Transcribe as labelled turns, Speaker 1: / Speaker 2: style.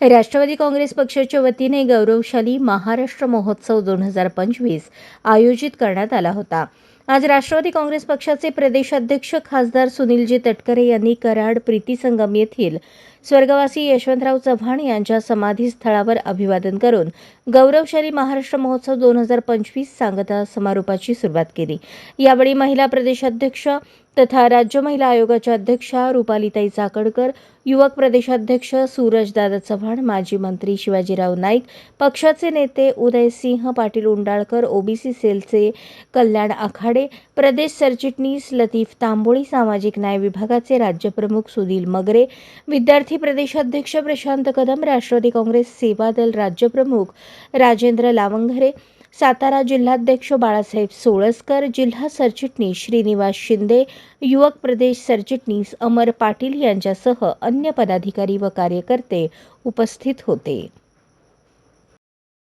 Speaker 1: राष्ट्रवादी काँग्रेस पक्षाच्या वतीने गौरवशाली महाराष्ट्र महोत्सव दोन हजार पंचवीस आयोजित करण्यात आला होता. आज राष्ट्रवादी काँग्रेस पक्षाचे प्रदेशाध्यक्ष खासदार सुनीलजी तटकरे यांनी कराड प्रीतीसंगम येथील स्वर्गवासी यशवंतराव चव्हाण यांच्या समाधीस्थळावर अभिवादन करून गौरवशाली महाराष्ट्र महोत्सव दोन हजार पंचवीस सांगता समारोपाची सुरुवात केली. यावेळी महिला प्रदेशाध्यक्ष तथा राज्य महिला आयोगाच्या अध्यक्षा रुपालीताई चाकणकर युवक प्रदेशाध्यक्ष सूरजदादा चव्हाण माजी मंत्री शिवाजीराव नाईक पक्षाचे नेते उदयसिंह पाटील उंडाळकर ओबीसी सेलचे कल्याण आखाडे प्रदेश सरचिटणीस लतीफ तांबोळी सामाजिक न्याय विभागाचे राज्यप्रमुख सुनील मगरे विद्यार्थी प्रदेशाध्यक्ष प्रशांत कदम राष्ट्रवादी काँग्रेस सेवा दल राज्यप्रमुख राजेंद्र लावंघरे सातारा जिल्हाध्यक्ष बाळासाहेब सोळसकर जिल्हा सरचिटणीस श्रीनिवास शिंदे युवक प्रदेश सरचिटणीस अमर पाटील यांच्यासह अन्य पदाधिकारी व कार्यकर्ते उपस्थित होते.